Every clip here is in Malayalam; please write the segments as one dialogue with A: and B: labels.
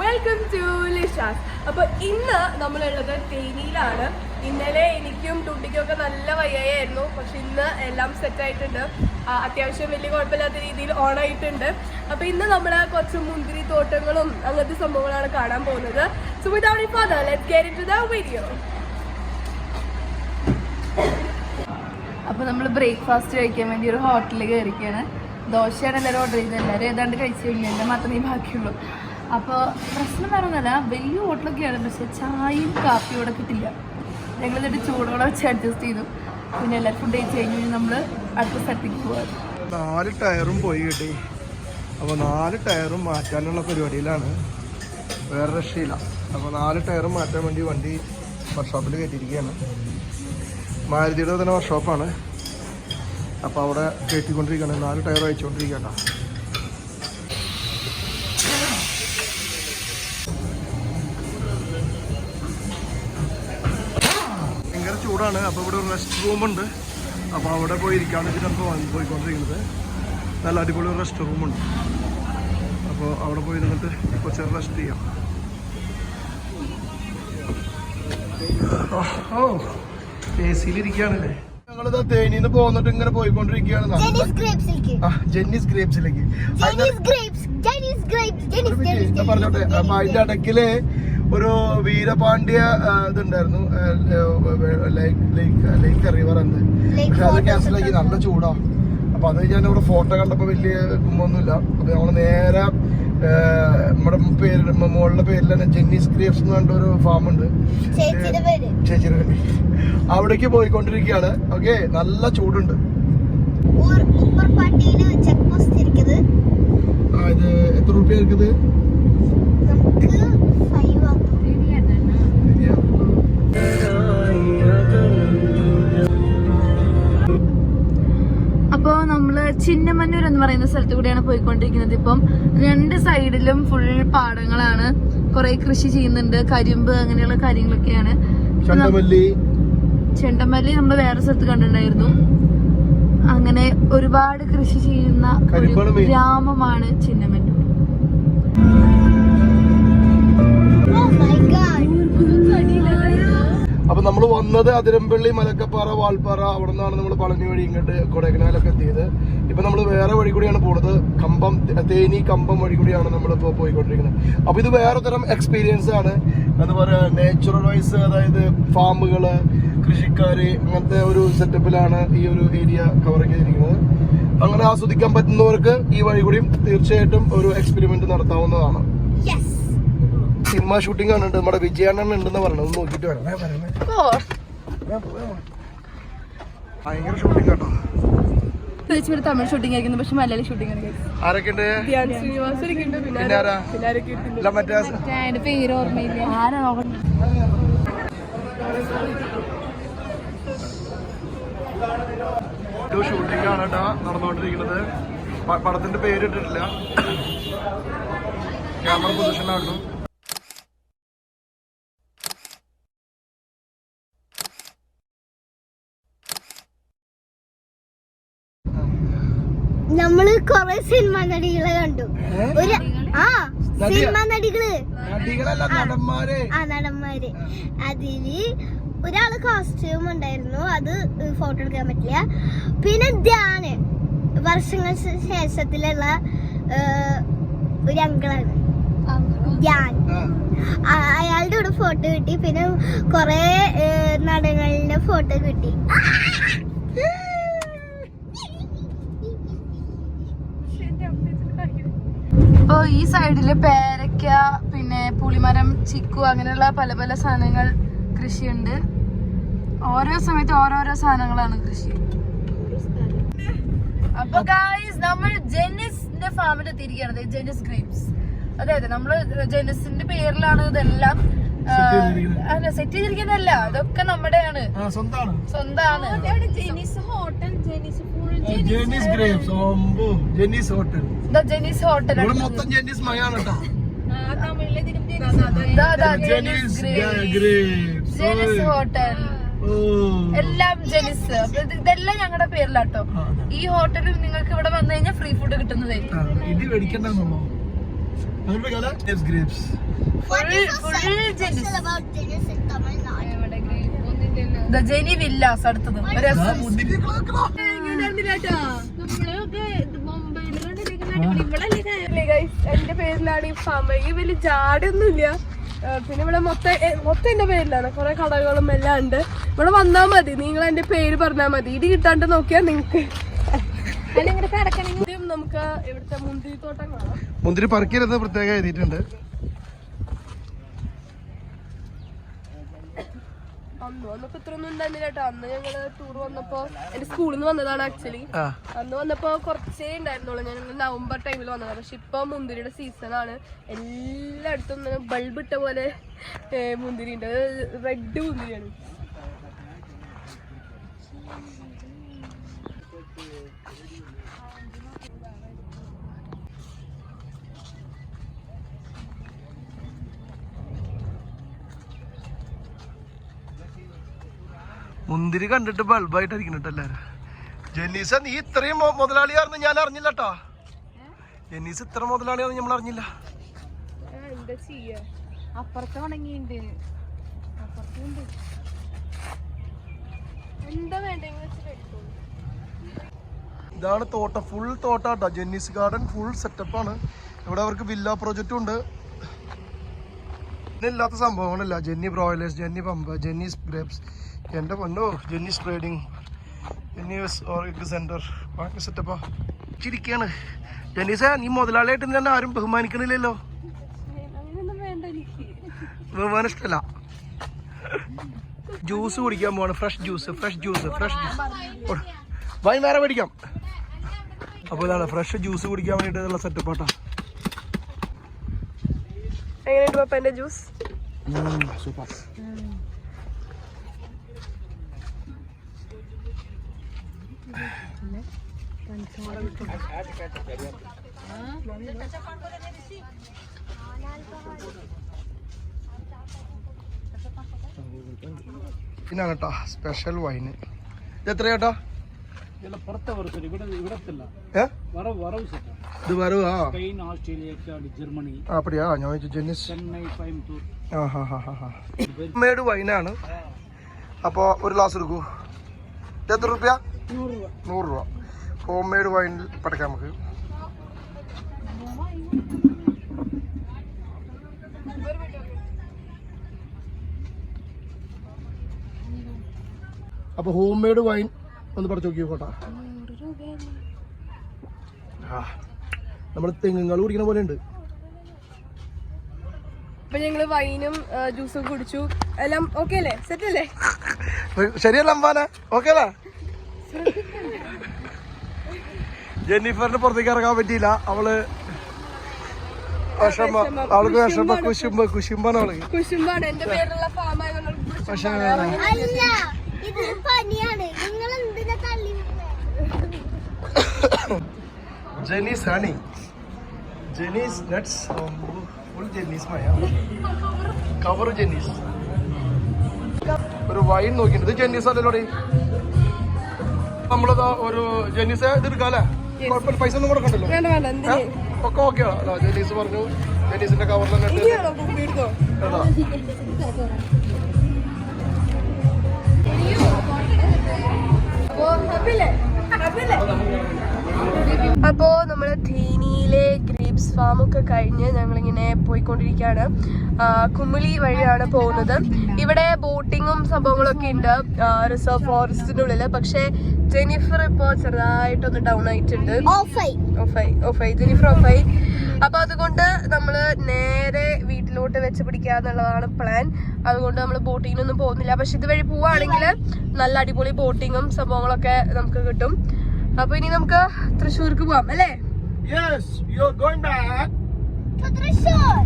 A: വെൽക്കം ടു ലിഷാസ് അപ്പൊ ഇന്ന് നമ്മളുള്ളത് തേനിയിലാണ്. ഇന്നലെ എനിക്കും ടൂട്ടിക്കും ഒക്കെ നല്ല വയ്യായിരുന്നു പക്ഷെ ഇന്ന് എല്ലാം സെറ്റ് ആയിട്ടുണ്ട്. അത്യാവശ്യം വലിയ കുഴപ്പമില്ലാത്ത രീതിയിൽ ഓൺ ആയിട്ടുണ്ട്. അപ്പൊ ഇന്ന് നമ്മൾ കുറച്ച് മുന്തിരി തോട്ടങ്ങളും അങ്ങനത്തെ സംഭവങ്ങളാണ് കാണാൻ പോകുന്നത്. So without further let's get into the video
B: അപ്പോൾ നമ്മൾ ബ്രേക്ക്ഫാസ്റ്റ് കഴിക്കാൻ വേണ്ടി ഒരു ഹോട്ടലിൽ കയറിക്കുകയാണ് ദോശയാണ് എല്ലാവരും ഓർഡർ ചെയ്തത്. എല്ലാവരും ഏതാണ്ട് കഴിച്ചു കഴിഞ്ഞാൽ മാത്രമേ ബാക്കിയുള്ളൂ. അപ്പോൾ പ്രശ്നം വേണമെന്നല്ല വലിയ ഹോട്ടലൊക്കെയാണ് പക്ഷെ ചായയും കാപ്പിയും ഇവിടെ കിട്ടില്ല. ഞങ്ങൾ എന്നിട്ട് ചൂടോടെ വെച്ച് അഡ്ജസ്റ്റ് ചെയ്തു. പിന്നെ എല്ലാ ഫുഡ് കഴിച്ച് കഴിഞ്ഞ് നമ്മൾ അടുത്ത സ്ഥലത്തേക്ക് പോകാം
C: നാല് ടയറും പോയി കിട്ടി. അപ്പോൾ നാല് ടയറും മാറ്റാനുള്ള പരിപാടിയിലാണ്. വേറെ രക്ഷയില്ല. അപ്പോൾ നാല് ടയറും മാറ്റാൻ വേണ്ടി വണ്ടി വർക്ക്ഷോപ്പിൽ കയറ്റിയിരിക്കുകയാണ്. മാരുതിയുടെ തന്നെ വർക്ക്ഷോപ്പാണ് അപ്പോൾ അവിടെ കയറ്റിക്കൊണ്ടിരിക്കുകയാണ്. നാല് ടയർ അയച്ചുകൊണ്ടിരിക്കുകയാണ് ചൂടാണ്. അപ്പോൾ ഇവിടെ ഒരു റെസ്റ്റ് റൂമുണ്ട് അപ്പോൾ അവിടെ പോയി നമുക്ക് വാങ്ങി പോയിക്കൊണ്ടിരിക്കുന്നത്. നല്ല അടിപൊളി റെസ്റ്റ് റൂമുണ്ട് അപ്പോൾ അവിടെ പോയി നിന്നിട്ട് കുറച്ച് റെസ്റ്റ് ചെയ്യാം. ഓ എ സിയിലിരിക്കുകയാണല്ലേ? ഞങ്ങളിതാ തേനിന്ന് പോന്നിട്ട് ഇങ്ങനെ പോയിക്കൊണ്ടിരിക്കുകയാണ്. ജെന്നീസ് ഗ്രേപ്സിലേക്ക് പറഞ്ഞോട്ടെ. അപ്പൊ അതിന്റെ ഇടയ്ക്കിൽ ഒരു വീരപാണ്ഡ്യ ഇതുണ്ടായിരുന്നു. ലൈക്ക് ലൈക്ക് ലൈക്ക് റിവർ
D: എന്ന്
C: പക്ഷെ അത് ആക്കി. നല്ല ചൂടാ. അപ്പൊ അത് ഞാൻ ഇവിടെ ഫോട്ടോ കണ്ടപ്പോ വലിയ കുമ്പൊന്നുമില്ല അപ്പൊ നമ്മൾ നേരെ നമ്മുടെ പേര് മോളുടെ പേരിൽ തന്നെ ജെന്നീസ് ഗ്രേപ്സ് എന്ന് പറഞ്ഞ ഒരു ഫാം ഉണ്ട്.
D: ചേച്ചിയുടെ പേര്.
C: അവിടേക്ക് പോയിക്കൊണ്ടിരിക്കുകയാണ്. ഓക്കെ നല്ല ചൂടുണ്ട്. ഇത് എത്ര റുപ്യ ഇരിക്കുന്നത്
D: നമുക്ക്
B: ചിന്നമന്നൂർ എന്ന് പറയുന്ന സ്ഥലത്ത് കൂടെയാണ് പോയിക്കൊണ്ടിരിക്കുന്നത്. ഇപ്പം രണ്ട് സൈഡിലും ഫുൾ പാടങ്ങളാണ്. കുറെ കൃഷി ചെയ്യുന്നുണ്ട്. കരിമ്പ് അങ്ങനെയുള്ള കാര്യങ്ങളൊക്കെയാണ്.
C: ചെണ്ടമല്ലി.
B: നമ്മൾ വേറെ സ്ഥലത്ത് കണ്ടിട്ടുണ്ടായിരുന്നു. അങ്ങനെ ഒരുപാട് കൃഷി ചെയ്യുന്ന ഒരു ഗ്രാമമാണ് ചിന്നമന്നൂർ.
C: അപ്പൊ നമ്മൾ വന്നത് അതിരമ്പള്ളി മലക്കപ്പാറ വാൽപ്പാറ അവിടെ നിന്നാണ് നമ്മൾ പളനി വഴി ഇങ്ങോട്ട് കൊടൈക്കനാലൊക്കെ എത്തിയത്. ഇപ്പൊ നമ്മൾ വേറെ വഴി കൂടിയാണ് പോണത്. കമ്പം തേനി കമ്പം വഴി കൂടിയാണ് നമ്മൾ ഇപ്പോൾ പോയിക്കൊണ്ടിരിക്കുന്നത്. അപ്പൊ ഇത് വേറെ തരം എക്സ്പീരിയൻസ് ആണ്. പറയുക നേച്ചുറൽ വൈസ് അതായത് ഫാമുകൾ കൃഷിക്കാര് അങ്ങനത്തെ ഒരു സെറ്റപ്പിലാണ് ഈ ഒരു ഏരിയ കവർ ചെയ്തിരിക്കുന്നത്. അങ്ങനെ ആസ്വദിക്കാൻ പറ്റുന്നവർക്ക് ഈ വഴി കൂടിയും തീർച്ചയായിട്ടും ഒരു എക്സ്പെരിമെന്റ് നടത്താവുന്നതാണ്. സിനിമ ഷൂട്ടിംഗ് ആണ് നമ്മുടെ വിജയണ്ണൻ ഉണ്ടെന്ന് പറഞ്ഞു ഒന്ന് നോക്കിട്ട് പോ. ഭയങ്കര ഷൂട്ടിംഗ് കേട്ടോ
B: ഇവിടെ തമിഴ് ഷൂട്ടിംഗ് ആയിരിക്കുന്നു. പക്ഷെ മലയാളി ഷൂട്ടിംഗ്
C: ആരൊക്കെയുണ്ട്
B: എന്റെ പേര് ഓർമ്മയില്ല. ആരാ
C: ഒരു ഷൂട്ടിംഗ് ആണ് കേട്ടോ നടന്നുകൊണ്ടിരിക്കുന്നത്. പ- പടത്തിന്റെ പേരിട്ടിട്ടില്ല ക്യാമറ പൊസിഷൻ
D: നമ്മൾ കൊറേ സിനിമ നടികളെ കണ്ടു. ഒരു ആ? സിനിമ
C: നടികൾ.
D: ആ നടന്മാര്. അതിൽ ഒരാൾ കോസ്റ്റ്യൂം ഉണ്ടായിരുന്നു. അത് ഫോട്ടോ എടുക്കാൻ പറ്റില്ല. പിന്നെ ധ്യാന്. വർഷങ്ങൾ ശേഷത്തിലുള്ള ഒരു അങ്കിളാണ്. ധ്യാൻ. അയാളുടെ കൂടെ ഫോട്ടോ കിട്ടി. പിന്നെ കൊറേ നടങ്ങളിലെ നടങ്ങളുടെ ഫോട്ടോ കിട്ടി.
B: ഇപ്പൊ ഈ സൈഡിൽ പേരക്ക പിന്നെ പുളിമരം ചിക്കു അങ്ങനെയുള്ള പല പല സാധനങ്ങൾ കൃഷിയുണ്ട്. ഓരോ സമയത്ത് ഓരോരോ സാധനങ്ങളാണ് കൃഷി. അപ്പൊ ഗായ്സ് നമ്മൾ ജെനിസിന്റെ ഫാമിൽ തിരികെയാണ് ജെനിസ് ഗ്രേപ്സ് അതെ അതെ നമ്മൾ ജെനിസിന്റെ പേരിലാണ് ഇതെല്ലാം. അല്ല സെറ്റ് ചെയ്തിരിക്കുന്നതല്ല. അതൊക്കെ നമ്മുടെയാണ്.
C: സ്വന്തമാണ്
A: Jenny's hotel Jenny's
C: Jenny's grapes ഓമ്പോ Jenny's hotel
B: ഇതാ ജെനീസ് ഹോട്ടൽ
C: ഇവിടെ മൊത്തം ജെന്നീസ് മയാണ് കേട്ടോ
B: ഇതാ ഇതാ
C: ജെന്നീസ്
B: ജെനിസ്
C: ഗ്രേപ്സ്
B: ജെനിസ് ഹോട്ടൽ
C: ഓ
B: എല്ലാം ജെനിസ് ഇതെല്ലാം ഞങ്ങളുടെ പേരിലാട്ടോ. ഈ ഹോട്ടലിൽ നിങ്ങൾക്ക് ഇവിടെ വന്നു കഴിഞ്ഞാൽ ഫ്രീ ഫുഡ് കിട്ടുന്നതായിരിക്കും
C: ഇടി മേടിക്കണ്ടെന്നുള്ളോ?
B: ജനി വില്ലാസ് അടുത്തത്. ഒരു രസം.
A: എന്റെ പേരിലാണ് ഈ ഫാം ഈ വലിയ ജാടൊന്നുമില്ല പിന്നെ ഇവിടെ മൊത്തം മൊത്തം എന്റെ പേരിലാണ്. കുറെ കടകളും എല്ലാം ഉണ്ട്. ഇവിടെ വന്നാ മതി. നിങ്ങൾ എന്റെ പേര് പറഞ്ഞാ മതി. ഇത് കിട്ടാണ്ട് നോക്കിയാ നിങ്ങക്ക്. നമുക്ക് ഇവിടുത്തെ മുന്തിരിത്തോട്ടം കാണാം.
C: മുന്തിരി പറിക്കരുത് പ്രത്യേകം എഴുതിയിട്ടുണ്ട്.
A: അന്ന് വന്നപ്പോ ഇത്ര ഒന്നും ഉണ്ടായിരുന്നില്ല കേട്ടോ. അന്ന് ഞങ്ങൾ ടൂർ വന്നപ്പോ എന്റെ സ്കൂളിൽ നിന്ന് വന്നതാണ് ആക്ച്വലി അന്ന് വന്നപ്പോ കുറച്ചേ ഉണ്ടായിരുന്നുള്ളൂ. ഞാൻ നവംബർ ടൈമിൽ വന്നതാണ്. പക്ഷെ ഇപ്പൊ മുന്തിരിയുടെ സീസണാണ് എല്ലായിടത്തും ഇങ്ങനെ ബൾബ് ഇട്ട പോലെ മുന്തിരി ഉണ്ട് റെഡ് മുന്തിരിയാണ്.
C: മുന്തിരി കണ്ടിട്ട് ബൾബായിട്ട് ഇരിക്കുന്നുണ്ട് എല്ലാരും. ജെന്നീസ നീ ഇത്രയും മുതലാളിയാണെന്ന് ഞാൻ അറിഞ്ഞില്ല കേട്ടോ ജെന്നീസ് ഇത്ര മുതലാളിയാണെന്ന് നമ്മൾ അറിഞ്ഞില്ല.
B: അപ്പുറത്ത്
C: ഇതാണ് തോട്ടം. ഫുൾ തോട്ടാട്ടോ ജെന്നീസ് ഗാർഡൻ ഫുൾ സെറ്റപ്പാണ് ഇവിടെ അവർക്ക് വില്ല പ്രോജക്റ്റും ഉണ്ട്. ഇല്ലാത്ത സംഭവങ്ങളില്ല. ജെന്നി ബ്രോയിലേഴ്സ് ജെന്നി പമ്പ ജെന്നി ഗ്രേപ്സ് എന്റെ പൊന്നോ ജെന്നി സ്പ്രേഡിങ് ജെന്നിസ് ഓർഗിക് സെന്റർ ബാക്കി സെറ്റപ്പാ ചിരിക്കാണ് ജെന്നീസ നീ മുതലാളിയായിട്ട് തന്നെ ആരും ബഹുമാനിക്കണില്ലല്ലോ. ബഹുമാനം ഇഷ്ടമല്ല ജ്യൂസ് കുടിക്കാൻ പോവാണ്. Fresh juice fresh juice fresh juice വൈകുന്നേരം മേടിക്കാം. അപ്പോൾ ഇതാണ് ഫ്രഷ് ജ്യൂസ് കുടിക്കാൻ വേണ്ടിയിട്ടുള്ള സെറ്റപ്പ് ആട്ടാ.
A: എങ്ങനെയുണ്ട് പപ്പ എന്റെ ജ്യൂസ്
C: സൂപ്പർ ഇതാണ് കേട്ടോ സ്പെഷ്യൽ വൈന് ഇത് എത്ര ാണ് അപ്പൊ ഒരു ഗ്ലാസ് എടുക്കൂ. എത്ര റുപ്യ? നൂറ് രൂപ. ഹോം മെയ്ഡ് വൈൻ പടക്കാം നമുക്ക്. അപ്പൊ ഹോം മെയ്ഡ് വൈൻ ഒന്ന് പഠിച്ചു നോക്കിയോ കോട്ടാ നമ്മൾ തെങ്ങുകൾ കുടിക്കുന്ന പോലെ ഉണ്ട്.
A: അപ്പൊ ഞങ്ങൾ വൈനും ജ്യൂസും കുടിച്ചു. എല്ലാം ഓക്കെ അല്ലേ? സെറ്റ് അല്ലേ?
C: ശരിയല്ല അമ്പാന. ഓക്കെ അല്ലേ? ജെന്നിഫറിന് പുറത്തേക്ക് ഇറങ്ങാൻ പറ്റിയില്ല. അവൾ വിഷമ. അവൾക്ക് വിഷമ. കുശുമ്പ് കുശുമ്പാണ് അവൾ.
A: കുശുമ്പാണ്. എന്റെ പേരുള്ള ഫാം ആയതുകൊണ്ട്
D: ജനീസ് പനിയാണ് നിങ്ങൾ എന്തിനാ തള്ളി
C: Jenny's honey Jenny's nuts full Jenny's മായ കവർ ജെന്നീസ് ഒരു വൈൻ നോക്കിയിട്ട് ഇത് ജെന്നീസ് അല്ലല്ലോടി നമ്മളതാ ഒരു ജെന്നീസ് ഇത് എടുക്കാല്ലേ? കുഴപ്പമില്ല. പൈസ ഒന്നും കൊടുക്കണ്ടല്ലോ.
A: വേണ്ട വേണ്ട എന്തിനാ?
C: ഒക്കെ ഓക്കെ ആണോ ജെന്നീസ് പറഞ്ഞു. ജെന്നീസിന്റെ കവറിൽ
A: അപ്പോ നമ്മൾ ധീനിയിലെ ഗ്രീപ്സ് ഫാമൊക്കെ ഒക്കെ കഴിഞ്ഞ് ഞങ്ങളിങ്ങനെ പോയിക്കൊണ്ടിരിക്കുകയാണ്. കുമ്മിളി കുമിളി വഴിയാണ് പോകുന്നത്. ഇവിടെ ബോട്ടിങ്ങും സംഭവങ്ങളൊക്കെ ഉണ്ട്. റിസർവ് ഫോറസ്റ്റിന്റെ ഉള്ളിൽ പക്ഷെ ജെനിഫർ ഇപ്പോ ചെറുതായിട്ടൊന്ന് ഡൗൺ ആയിട്ടുണ്ട്.
D: ഓഫായി
A: ഓഫായി ഓഫായി ജെനിഫർ ഓഫായി അപ്പൊ അതുകൊണ്ട് നമ്മൾ നേരെ വീട്ടിലോട്ട് വെച്ച് പിടിക്കാന്നുള്ളതാണ് പ്ലാൻ അതുകൊണ്ട് നമ്മൾ ബോട്ടിങ്ങിനൊന്നും പോകുന്നില്ല. പക്ഷെ ഇതുവഴി പോവാണെങ്കിൽ നല്ല അടിപൊളി ബോട്ടിങ്ങും സംഭവങ്ങളൊക്കെ നമുക്ക് കിട്ടും. അപ്പൊ ഇനി നമുക്ക് തൃശ്ശൂർക്ക് പോവാം അല്ലേ?
C: Yes, you're going back.
D: Thrissur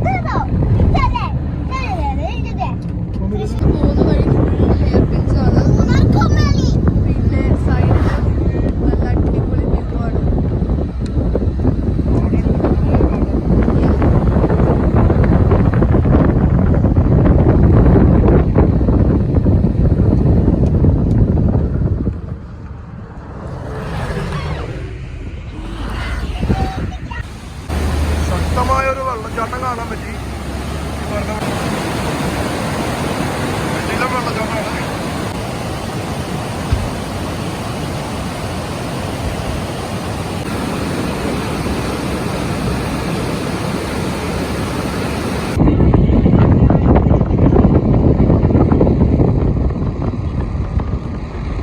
D: ഇതാണോ? ഇതല്ലേ? ഇതല്ലേ? ഇതല്ലേ?
B: പോകുന്ന വഴി ഫുൾ ഹെയർ പിൻസ് ആണ്
D: മൂന്നാർ കൊമ്മലി.
B: പിന്നെ സൈഡിൽ നല്ല അടിപൊളി വ്യൂ ആണ്
C: ഒരു വെള്ളച്ചാട്ടം കാണാൻ പറ്റി ഈ പറഞ്ഞ വെള്ളിയിലെ വെള്ളച്ചാട്ടമാണ്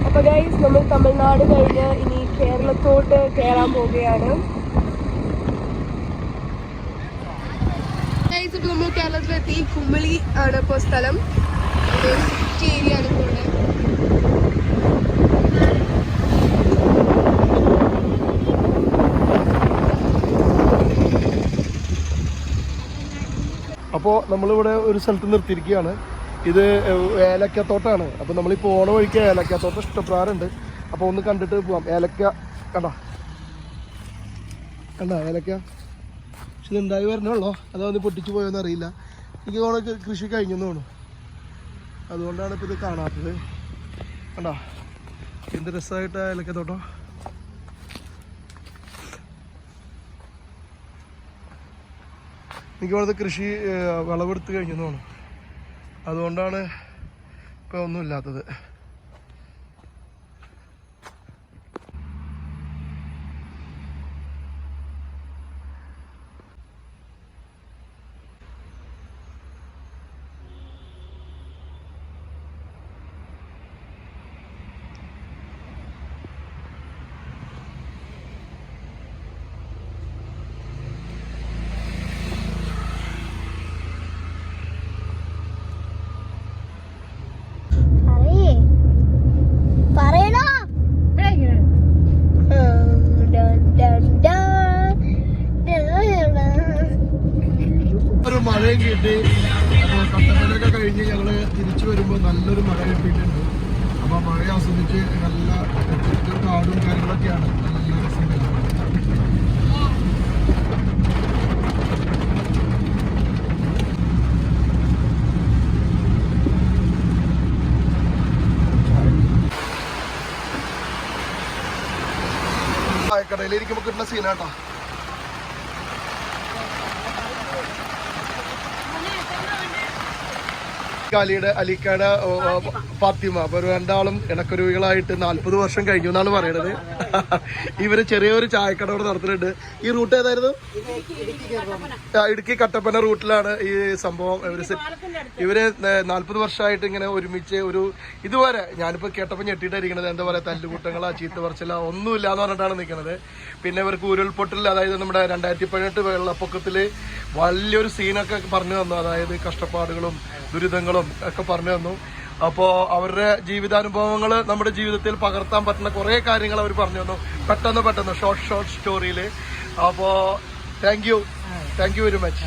A: അപ്പൊ ഗൈസ് നമ്മൾ തമിഴ്നാട് കഴിഞ്ഞ് ഇനി കേരളത്തോട്ട് കയറാൻ പോവുകയാണ്. നമ്മൾ കേരളത്തിലെത്തി. കുമിളി ആണ് ഇപ്പോൾ സ്ഥലം. സിറ്റി ഏരിയ ആണ്
C: അപ്പോൾ നമ്മളിവിടെ ഒരു സ്ഥലത്ത് നിർത്തിയിരിക്കുകയാണ്. ഇത് ഏലക്കത്തോട്ടാണ്. അപ്പോൾ നമ്മളിപ്പോൾ ഓണ വഴിക്ക് ഏലക്കത്തോട്ടം ഇഷ്ടപ്രകാരമുണ്ട് അപ്പോൾ ഒന്ന് കണ്ടിട്ട് പോവാം. ഏലക്ക കണ്ട? കണ്ട ഏലക്ക? പക്ഷെ ഇതുണ്ടായി വരണുള്ളോ അതോ ഒന്ന് പൊട്ടിച്ചു പോയോന്ന് അറിയില്ല. എനിക്ക് തോന്നുന്നു കൃഷി കഴിഞ്ഞെന്ന് തോന്നുന്നു. അതുകൊണ്ടാണ് ഇപ്പോൾ ഇത് കാണാത്തത്. കണ്ടോ? എന്ത് രസമായിട്ട് ഏലക്ക ഏലക്കത്തോട്ടം എനിക്ക് ഇവിടുത്തെ കൃഷി വിളവെടുത്ത് കഴിഞ്ഞു തോന്നുന്നു. അതുകൊണ്ടാണ് ഇപ്പോൾ ഒന്നും ഇല്ലാത്തത്
D: പറയേ പറയണോ ഡൺ ഡൺ ഡൺ. ഡൺ ഡൺ.
C: ഒരു മഴയും കിട്ടി അപ്പോൾ കട്ടപ്പനൊക്കെ കഴിഞ്ഞ് ഞങ്ങൾ തിരിച്ചു വരുമ്പോൾ നല്ലൊരു മഴ കിട്ടിയിട്ടുണ്ട്. അപ്പോൾ മഴ ആസ്വദിച്ച് നല്ല കാടും കാര്യങ്ങളൊക്കെയാണ്. നല്ല രസം ചായക്കടയിലിരിക്കുമ്പോൾ കിട്ടുന്ന സീനാട്ടോ അലിയുടെ അലിക്കാട് ഫാത്തിമ. അപ്പൊ രണ്ടാളും ഇണക്കരുവികളായിട്ട് നാല്പത് വർഷം കഴിഞ്ഞു എന്നാണ് പറയണത്. ഇവർ ചെറിയൊരു ചായക്കട ഇവിടെ നടത്തുന്നുണ്ട്. ഈ റൂട്ട് ഏതായിരുന്നു? ഇടുക്കി കട്ടപ്പന റൂട്ടിലാണ് ഈ സംഭവം ഇവർ ഇവർ നാല്പത് വർഷമായിട്ട് ഇങ്ങനെ ഒരുമിച്ച് ഒരു ഇതുവരെ ഞാനിപ്പോ കേട്ടപ്പോ ഞെട്ടിയിട്ടായിരിക്കണത് എന്താ പറയാ തല്ലുകൂട്ടങ്ങളാ ചീത്ത പറച്ചില ഒന്നുമില്ല എന്ന് പറഞ്ഞിട്ടാണ് നിൽക്കുന്നത് പിന്നെ ഇവർക്ക് ഉരുൾപൊട്ടൽ അതായത് നമ്മുടെ രണ്ടായിരത്തി പതിനെട്ട് വെള്ളപ്പൊക്കത്തിൽ വലിയൊരു സീനൊക്കെ പറഞ്ഞു തന്നു. അതായത് കഷ്ടപ്പാടുകളും ദുരിതങ്ങളും ഒക്കെ പറഞ്ഞു തന്നു. അപ്പോ അവരുടെ ജീവിതാനുഭവങ്ങൾ നമ്മുടെ ജീവിതത്തിൽ പകർത്താൻ പറ്റുന്ന കുറേ കാര്യങ്ങൾ അവർ പറഞ്ഞു തന്നു. പെട്ടെന്ന് പെട്ടെന്ന് ഷോർട്ട് ഷോർട്ട് സ്റ്റോറിയിൽ അപ്പോ thank you thank you very much